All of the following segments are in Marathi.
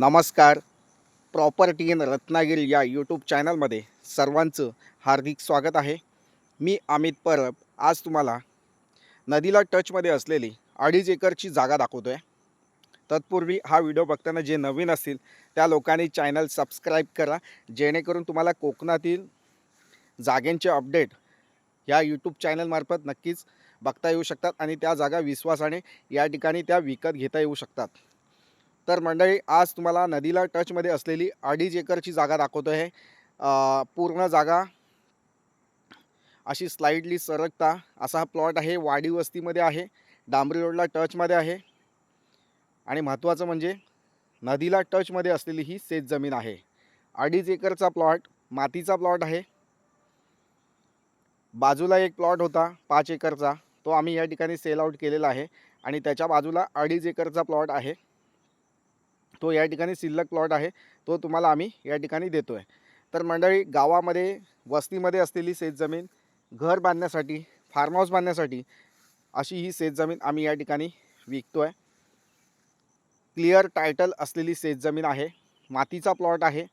नमस्कार. प्रॉपर्टी इन रत्नागिरी या यूट्यूब चॅनलमध्ये सर्वांचं हार्दिक स्वागत आहे. मी अमित परब. आज तुम्हाला नदीला टचमध्ये असलेली अडीच एकरची जागा दाखवतो आहे तत्पूर्वी हा व्हिडिओ बघताना जे नवीन असतील त्या लोकांनी चॅनल सबस्क्राईब करा. जेणेकरून तुम्हाला कोकणातील जागेंचे अपडेट या यूट्यूब चॅनलमार्फत नक्कीच बघता येऊ शकतात आणि त्या जागा विश्वासाने या ठिकाणी त्या विकत घेता येऊ शकतात. तर मंडळी आज तुम्हाला नदीला टचमध्ये असलेली अडीच एकरची जागा दाखवतो आहे पूर्ण जागा अशी स्लाईडली सरकता असा हा प्लॉट आहे. वाडी वस्तीमध्ये आहे. डांबरी रोडला टचमध्ये आहे. आणि महत्त्वाचं म्हणजे नदीला टचमध्ये असलेली ही शेत जमीन आहे. अडीच एकरचा प्लॉट मातीचा प्लॉट आहे. बाजूला एक प्लॉट होता पाच एकरचा. तो आम्ही या ठिकाणी सेल आऊट केलेला आहे. आणि त्याच्या बाजूला अडीच एकरचा प्लॉट आहे. तो या ठिकाणी शिल्लक प्लॉट आहे. तो तुम्हाला आम्ही या ठिकाणी देतो आहे तर मंडळी गावामध्ये वस्तीमध्ये असलेली शेतजमीन घर बांधण्यासाठी फार्म हाऊस बांधण्यासाठी अशी ही शेतजमीन आम्ही या ठिकाणी विकतो आहे क्लिअर टायटल असलेली शेतजमीन आहे. मातीचा प्लॉट आहे.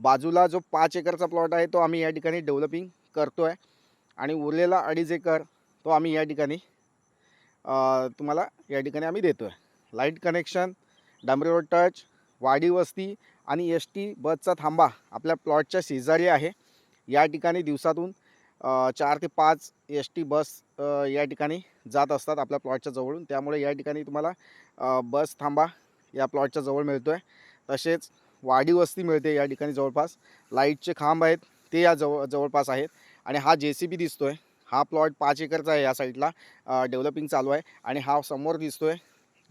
बाजूला जो पाच एकरचा प्लॉट आहे तो आम्ही या ठिकाणी डेव्हलपिंग करतो आहे आणि उरलेला अडीच एकर तो आम्ही या ठिकाणी तुम्हाला या ठिकाणी आम्ही देतो आहे लाइट कनेक्शन डांबरी रोड टच वाडी वस्ती आणि एस टी बसचा थांबा आपल्या प्लॉटच्या शेजारी आहे. या ठिकाणी दिवसातून चार ते पाच एस टी बस या ठिकाणी जात असतात आपल्या प्लॉटच्या जवळून. त्यामुळे या ठिकाणी तुम्हाला बस थांबा या प्लॉटच्या जवळ मिळतो आहे तसेच वाडी वस्ती मिळते या ठिकाणी जवळपास. लाईटचे खांब आहेत ते या जवळ जवळपास आहेत. आणि हा जे सी बी दिसतो आहे हा प्लॉट पाच एकरचा आहे या साईडला. डेव्हलपिंग चालू आहे. आणि हा समोर दिसतो आहे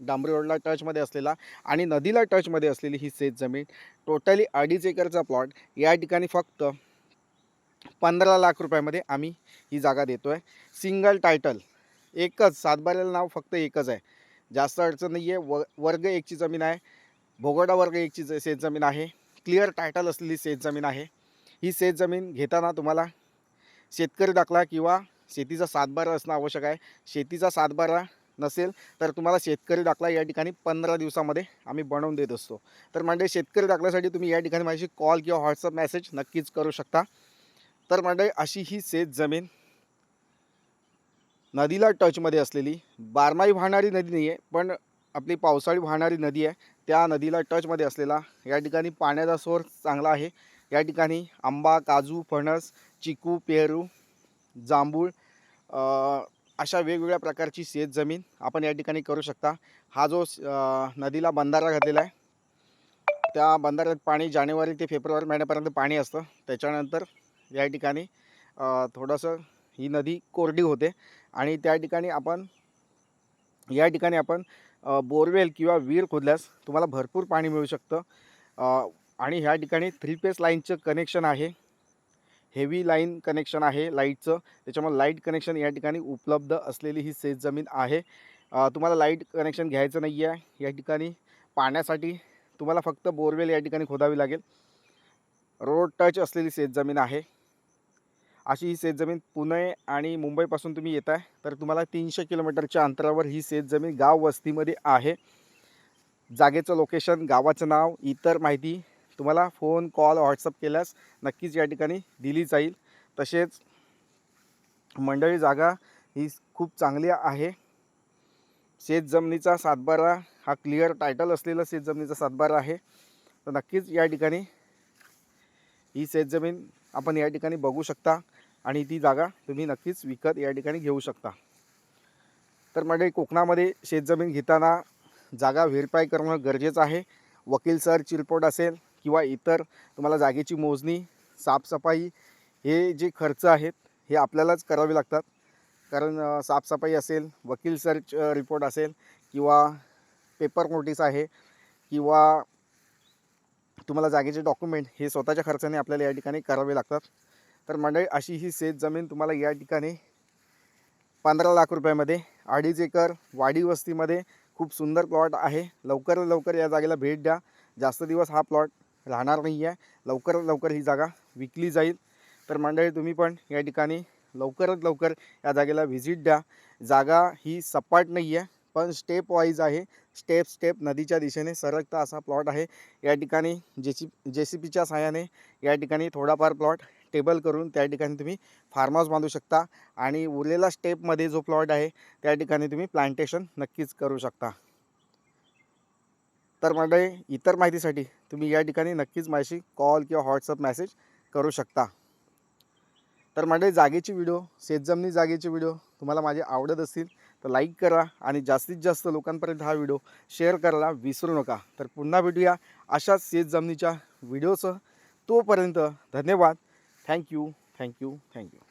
डांबरी रोडला टचमध्ये असलेला आणि नदीला टचमध्ये असलेली ही शेत जमीन. टोटली अडीच एकरचा प्लॉट या ठिकाणी फक्त पंधरा लाख रुपयामध्ये आम्ही ही जागा देतो आहे सिंगल टायटल एकच सातबाऱ्याला नाव फक्त एकच आहे. जास्त अडचण नाही आहे व वर्ग एकची जमीन आहे. भोगडा वर्ग एकची ज- शेतजमीन आहे. क्लिअर टायटल असलेली शेतजमीन आहे. ही शेतजमीन घेताना तुम्हाला शेतकरी दाखला किंवा शेतीचा सातबारा असणं आवश्यक आहे. शेतीचा सातबारा नसेल तर तुम्हाला शेतकरी दाखला या ठिकाणी पंधरा दिवसामध्ये आम्ही बनवून देत असतो. तर म्हणजे शेतकरी दाखल्यासाठी तुम्ही या ठिकाणी माझी कॉल किंवा व्हॉट्सअप मेसेज नक्कीच करू शकता. तर म्हणजे अशी ही शेत जमीन नदीला टचमध्ये असलेली बारमाही वाहणारी नदी नाही आहे पण आपली पावसाळी वाहणारी नदी आहे. त्या नदीला टचमध्ये असलेला या ठिकाणी पाण्याचा स्वर चांगला आहे. या ठिकाणी आंबा काजू फणस चिकू पेरू जांभूळ अशा वेगवेगळ्या प्रकारची शेत जमीन आपण या ठिकाणी करू शकता. हा जो नदीला बंधारा घातलेला आहे त्या बंधाऱ्यात पाणी जानेवारी ते फेब्रुवारी महिन्यापर्यंत पाणी असतं. त्याच्यानंतर या ठिकाणी थोडंसं ही नदी कोरडी होते आणि त्या ठिकाणी आपण या ठिकाणी आपण बोरवेल किंवा विहीर खोदल्यास तुम्हाला भरपूर पाणी मिळू शकतं. आणि ह्या ठिकाणी थ्री फेस लाईनचं कनेक्शन आहे. हेवी लाईन कनेक्शन आहे लाईटचं त्याच्यामुळे लाइट कनेक्शन या ठिकाणी उपलब्ध असलेली ही शेत जमीन आहे. तुम्हाला लाइट कनेक्शन घ्यायचं नाही आहे या ठिकाणी. पाण्यासाठी तुम्हाला फक्त बोरवेल या ठिकाणी खोदावी लागेल. रोड टच असलेली शेतजमीन आहे. अशी ही शेतजमीन पुणे आणि मुंबईपासून तुम्ही येत आहे तर तुम्हाला तीनशे किलोमीटरच्या अंतरावर ही शेतजमीन गाव वस्तीमध्ये आहे. जागेचं लोकेशन गावाचं नाव इतर माहिती तुम्हाला फोन कॉल व्हॉट्सअप केल्यास नक्कीच या ठिकाणी दिली जाईल. तसेच मंडळी जागा ही खूप चांगली आहे. शेत जमिनीचा सातबारा हा क्लिअर टायटल असलेला शेत जमिनीचा सातबारा आहे. तर नक्कीच या ठिकाणी ही शेतजमीन आपण या ठिकाणी बघू शकता आणि ती जागा तुम्ही नक्कीच विकत या ठिकाणी घेऊ शकता. तर म्हणजे कोकणामध्ये शेतजमीन घेताना जागा व्हेरीफाय करणं गरजेचं आहे. वकील सर चिरपोट असेल किंवा इतर तुम्हाला जागेची मोजणी साफसफाई हे जे खर्च आहेत हे आपल्यालाच करावे लागतात. कारण साफसफाई असेल वकील सर्च रिपोर्ट असेल किंवा पेपर नोटीस आहे किंवा तुम्हाला जागेचे डॉक्युमेंट हे स्वतःच्या खर्चाने आपल्याला या ठिकाणी करावे लागतात. तर मंडळी अशी ही शेत जमीन तुम्हाला या ठिकाणी पंधरा लाख रुपयामध्ये अडीच एकर वाडी वस्तीमध्ये खूप सुंदर प्लॉट आहे. लवकर लवकर या जागेला भेट द्या. जास्त दिवस हा प्लॉट राहणार नाही आहे. लवकरात लवकर ही जागा विकली जाईल. तर मंडळी तुम्ही पण या ठिकाणी लवकरात लवकर या जागेला व्हिजिट द्या. जागा ही सपाट नाही आहे पण स्टेप वाईज आहे. स्टेप स्टेप नदीच्या दिशेने सरकता असा प्लॉट आहे. या ठिकाणी जे सी जे सी पीच्या साहाय्याने या ठिकाणी थोडाफार प्लॉट टेबल करून त्या ठिकाणी तुम्ही फार्म हाऊस बांधू शकता. आणि उरलेला स्टेपमध्ये जो प्लॉट आहे त्या ठिकाणी तुम्ही प्लांटेशन नक्कीच करू शकता. तर मंडळी इतर माहितीसाठी तुम्ही या ठिकाणी नक्कीच माझी कॉल किंवा व्हॉट्सअप मेसेज करू शकता. तर मंडळी जागेची व्हिडिओ शेतजमनी जागेची व्हिडिओ तुम्हाला माझे आवडत असतील तर लाईक करा आणि जास्तीत जास्त लोकांपर्यंत हा व्हिडिओ शेअर करायला विसरू नका. तर पुन्हा भेटूया अशाच शेतजमनीच्या व्हिडिओसह तोपर्यंत धन्यवाद. Thank you thank you thank you